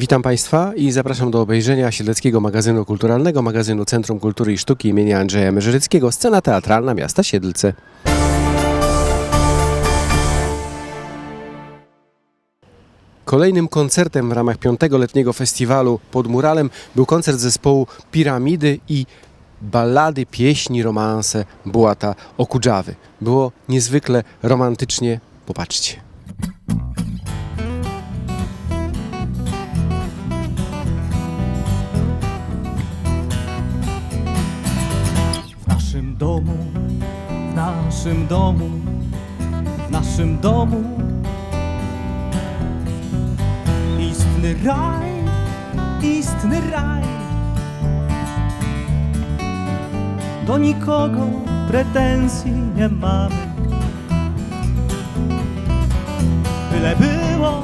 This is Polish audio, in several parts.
Witam Państwa i zapraszam do obejrzenia Siedleckiego Magazynu Kulturalnego, magazynu Centrum Kultury i Sztuki imienia Andrzeja Mężeryckiego, scena teatralna miasta Siedlce. Kolejnym koncertem w ramach piątego letniego festiwalu pod muralem był koncert zespołu Piramidy i ballady, pieśni, romanse Bułata Okudżawy. Było niezwykle romantycznie. Popatrzcie. Domu, w naszym domu, w naszym domu istny raj, istny raj. Do nikogo pretensji nie mamy. Byle było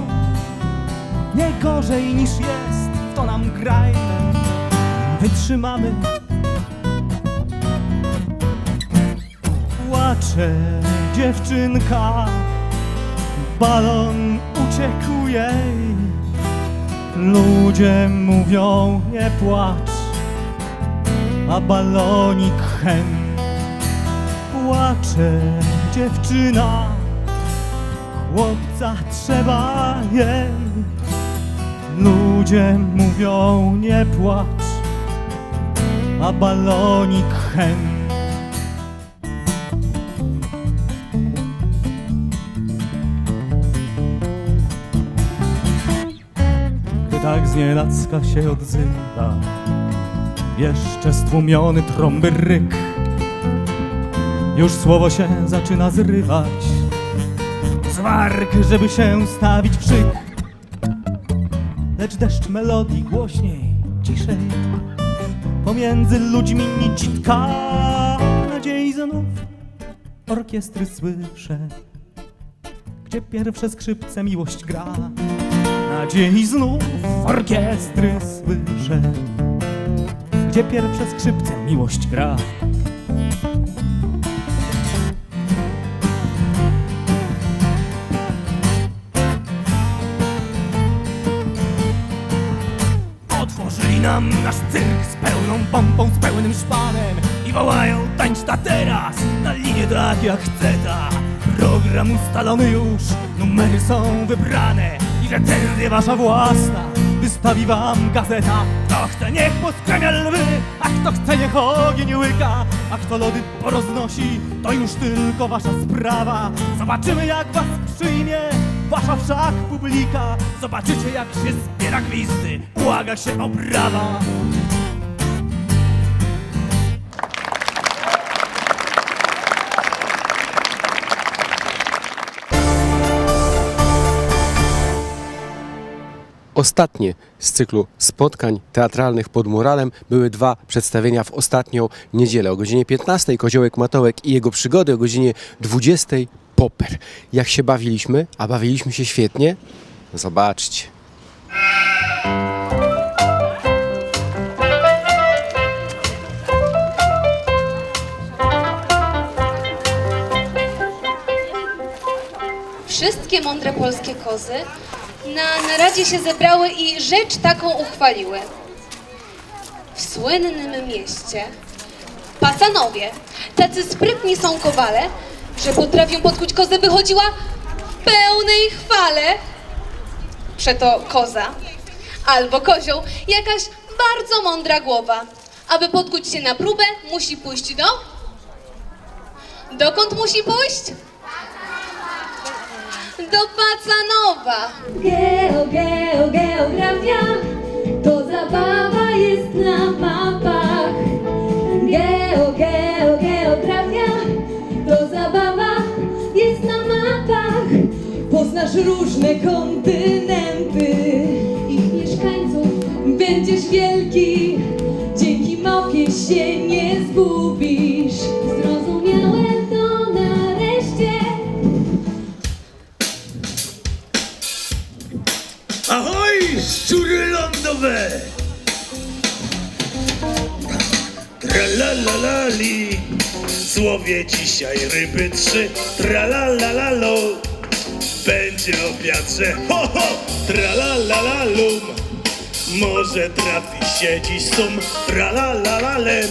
nie gorzej niż jest, to nam grajmy, wytrzymamy. Płacze dziewczynka, balon uciekł jej. Ludzie mówią nie płacz, a balonik hen. Płacze dziewczyna, chłopca trzeba jej. Ludzie mówią nie płacz, a balonik hen. Znienacka się odzywa. Jeszcze stłumiony trąby ryk. Już słowo się zaczyna zrywać. Z warg, żeby się stawić w szyk Lecz deszcz melodii głośniej, ciszej. Pomiędzy ludźmi nicitka Nadziei znów orkiestry słyszę Gdzie pierwsze skrzypce miłość gra Nadziei znów orkiestry słyszę Gdzie pierwsze skrzypce miłość gra. Otworzyli nam nasz cyrk z pełną pompą, z pełnym szpanem I wołają tańcz ta teraz, na linie tak jak chce ta Program ustalony już, numery są wybrane I recenzja wasza własna, wystawi wam gazeta. Kto chce niech poskremia lwy, a kto chce niech ogień łyka. A kto lody poroznosi, to już tylko wasza sprawa. Zobaczymy jak was przyjmie Wasza wszak publika. Zobaczycie jak się zbiera gwiazdy. Błaga się o Ostatnie z cyklu spotkań teatralnych pod muralem były dwa przedstawienia w ostatnią niedzielę. O godzinie 15 Koziołek Matołek i jego przygody, o godzinie 20 Popper. Jak się bawiliśmy, a bawiliśmy się świetnie, zobaczcie. Wszystkie mądre polskie kozy na naradzie się zebrały i rzecz taką uchwaliły. W słynnym mieście Pacanowie, tacy sprytni są kowale, że potrafią podkuć kozę, by chodziła w pełnej chwale. Przeto koza albo kozioł, jakaś bardzo mądra głowa. Aby podkuć się na próbę, musi pójść do... Dokąd musi pójść? Do Pacanowa. Geo, geo, geografia to zabawa jest na mapach. Geo, geo, geografia to zabawa jest na mapach. Poznasz różne kontynenty, ich mieszkańców. Będziesz wielki, dzięki mapie się nie zgubisz. Złowię dzisiaj ryby trzy. Tralalalalo, będzie o wiatrze. Ho, ho, tralalalum. Może trafi się dziś sum, tralalalem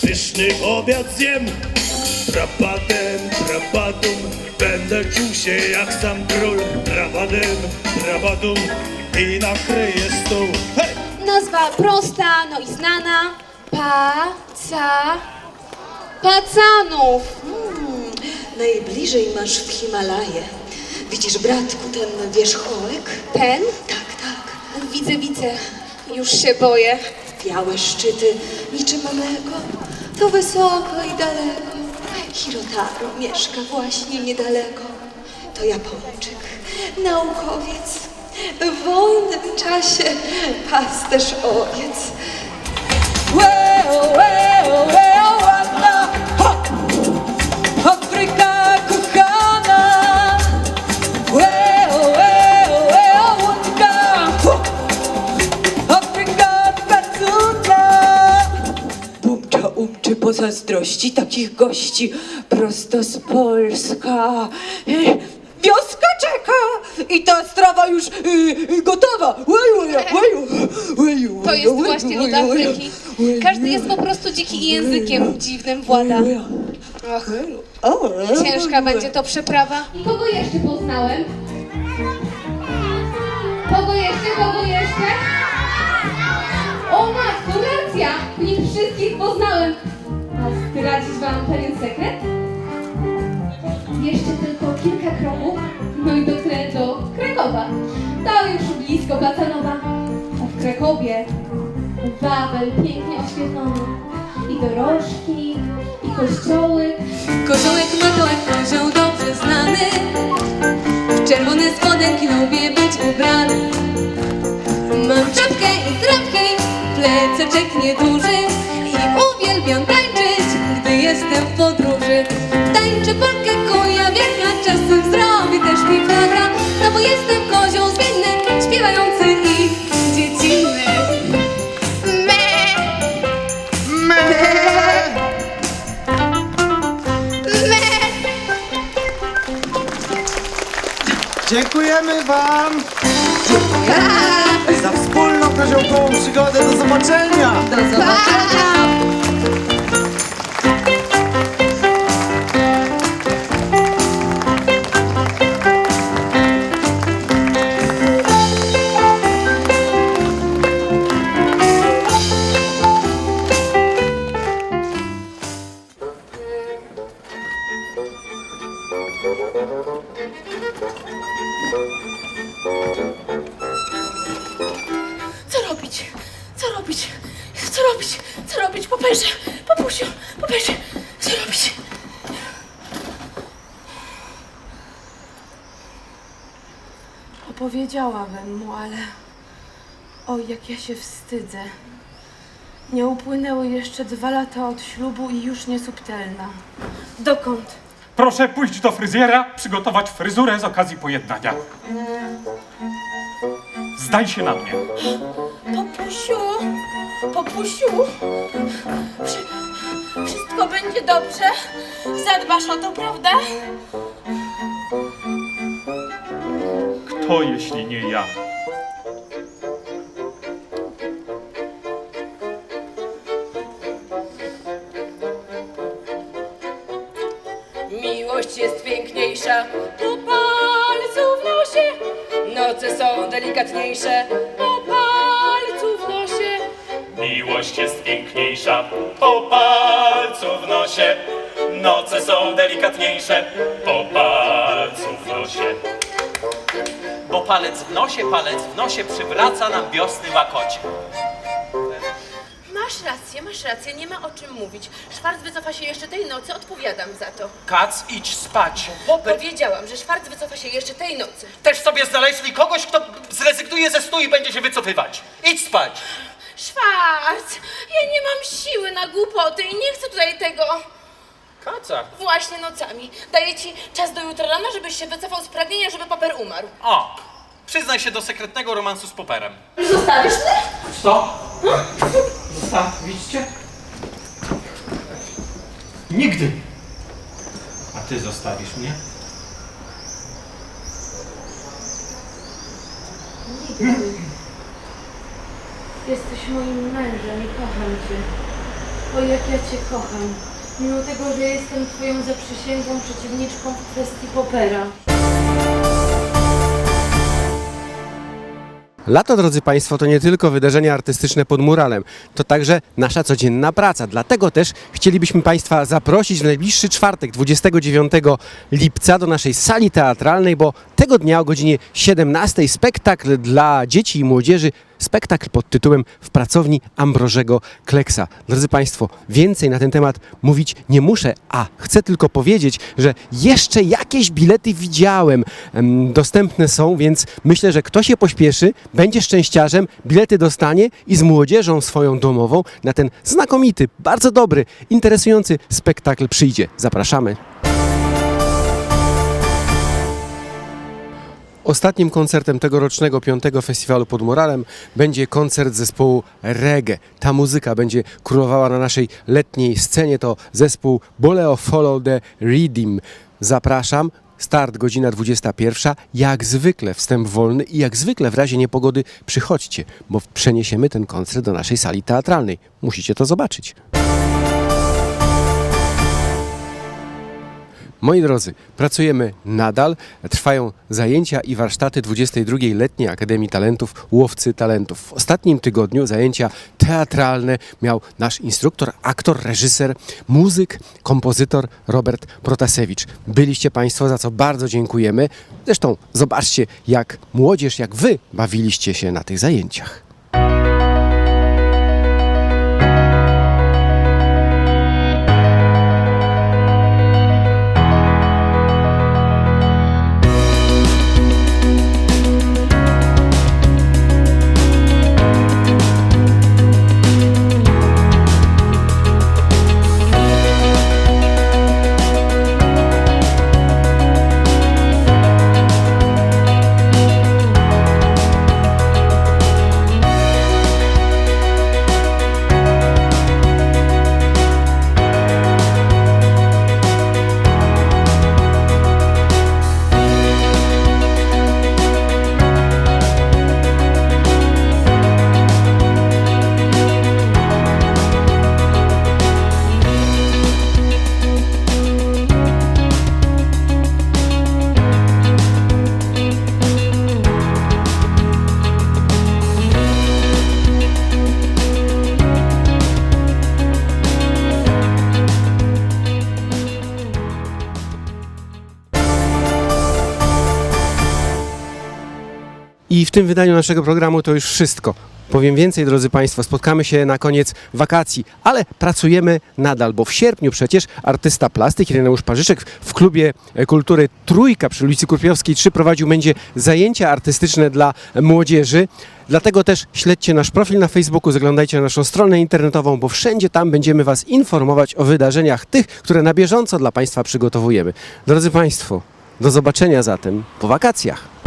Pyszny obiad zjem, Trapatem, trapatum Będę czuł się jak sam król Trabadem, trabadum I nakryję stół Hej! Nazwa prosta, no i znana. Paca... Pacanów. Hmm, najbliżej masz w Himalaje. Widzisz, bratku, ten wierzchołek? Ten? Tak, tak. Widzę, widzę. Już się boję. Białe szczyty, niczym mleko. To wysoko i daleko. Hirotaro mieszka właśnie niedaleko. To Japończyk, naukowiec. W wolnym czasie pasterz owiec. Łeo, łeo, umczy pozazdrości takich gości prosto z Polska. Wioska czeka i ta strawa już y, y, gotowa. Łeju, łeju, łeju, To jest właśnie lud Afryki. Każdy jest po prostu dziki i językiem dziwnym włada. Och, ciężka będzie to przeprawa. I kogo jeszcze poznałem? Kogo jeszcze, kogo jeszcze? O matko, racja! Nich wszystkich poznałem. Zdradzić wam pewien sekret? Jeszcze tylko kilka kroków, no i dotrę do Krakowa. To już blisko Platanowa. A w Krakowie Wawel pięknie oświetlony. I dorożki, i kościoły. Koziołek matołek, kozioł dobrze znany W czerwone spodenki lubię być ubrany Mam czapkę i trapkę, plececzek nieduży I uwielbiam tańczyć, jestem w podróży. Tańczę polkę kujawiaka, czasem zrobię też mi flaga No bo jestem kozioł zmienny, śpiewający i dziecinny Dziękujemy Wam. Za wspólną koziołkową przygodę. Do zobaczenia! Do zobaczenia! Co robić? Poperze! Popusiu! Poperze! Co robić? Opowiedziałabym mu, ale... Oj, jak ja się wstydzę. Nie upłynęły jeszcze dwa lata od ślubu i już niesubtelna. Dokąd? Proszę pójść do fryzjera, przygotować fryzurę z okazji pojednania. Zdaj się na mnie. Popusiu! Popusiu! Wszy... Wszystko będzie dobrze? Zadbasz o to, prawda? Kto jeśli nie ja? Miłość jest piękniejsza po palcu w nosie. Noce są delikatniejsze Miłość jest piękniejsza po palcu w nosie. Noce są delikatniejsze po palcu w nosie. Bo palec w nosie, palec w nosie przywraca nam wiosny łakocie. Masz rację, masz rację, nie ma o czym mówić. Szwarc wycofa się jeszcze tej nocy, odpowiadam za to. Kac, idź spać. Bo powiedziałam, że Szwarc wycofa się jeszcze tej nocy. Też sobie znaleźli kogoś, kto zrezygnuje ze stu i będzie się wycofywać. Idź spać. Szwarc! Ja nie mam siły na głupoty i nie chcę tutaj tego. Kaca. Właśnie nocami. Daję ci czas do jutra rana, żebyś się wycofał z pragnienia, żeby paper umarł. O, przyznaj się do sekretnego romansu z Poperem. Zostawisz mnie? Co? Zostawicie? Nigdy. A ty zostawisz mnie? Jesteś moim mężem i kocham cię. O, jak ja cię kocham. Mimo tego, że jestem twoją zaprzysięgłą przeciwniczką w kwestii popera. Lato, drodzy Państwo, to nie tylko wydarzenia artystyczne pod muralem, to także nasza codzienna praca. Dlatego też chcielibyśmy Państwa zaprosić w najbliższy czwartek, 29 lipca, do naszej sali teatralnej, bo tego dnia o godzinie 17 spektakl dla dzieci i młodzieży. Spektakl pod tytułem W pracowni Ambrożego Kleksa. Drodzy Państwo, więcej na ten temat mówić nie muszę, a chcę tylko powiedzieć, że jeszcze jakieś bilety widziałem. em, Dostępne są, więc myślę, że kto się pośpieszy, będzie szczęściarzem, bilety dostanie i z młodzieżą swoją domową na ten znakomity, bardzo dobry, interesujący spektakl przyjdzie. Zapraszamy. Ostatnim koncertem tegorocznego piątego festiwalu pod Moralem będzie koncert zespołu Reggae. Ta muzyka będzie królowała na naszej letniej scenie. To zespół Boleo Follow the Rhythm. Zapraszam. Start godzina 21. Jak zwykle wstęp wolny i jak zwykle w razie niepogody przychodźcie, bo przeniesiemy ten koncert do naszej sali teatralnej. Musicie to zobaczyć. Moi drodzy, pracujemy nadal. Trwają zajęcia i warsztaty 22 Letniej Akademii Talentów Łowcy Talentów. W ostatnim tygodniu zajęcia teatralne miał nasz instruktor, aktor, reżyser, muzyk, kompozytor Robert Protasewicz. Byliście Państwo, za co bardzo dziękujemy. Zresztą zobaczcie, jak młodzież, jak Wy bawiliście się na tych zajęciach. I w tym wydaniu naszego programu to już wszystko. Powiem więcej, drodzy Państwo, spotkamy się na koniec wakacji, ale pracujemy nadal, bo w sierpniu przecież artysta plastyk Ireneusz Parzyczek w klubie kultury Trójka przy ulicy Kurpiowskiej 3 prowadził będzie zajęcia artystyczne dla młodzieży. Dlatego też śledźcie nasz profil na Facebooku, zaglądajcie na naszą stronę internetową, bo wszędzie tam będziemy Was informować o wydarzeniach tych, które na bieżąco dla Państwa przygotowujemy. Drodzy Państwo, do zobaczenia zatem po wakacjach.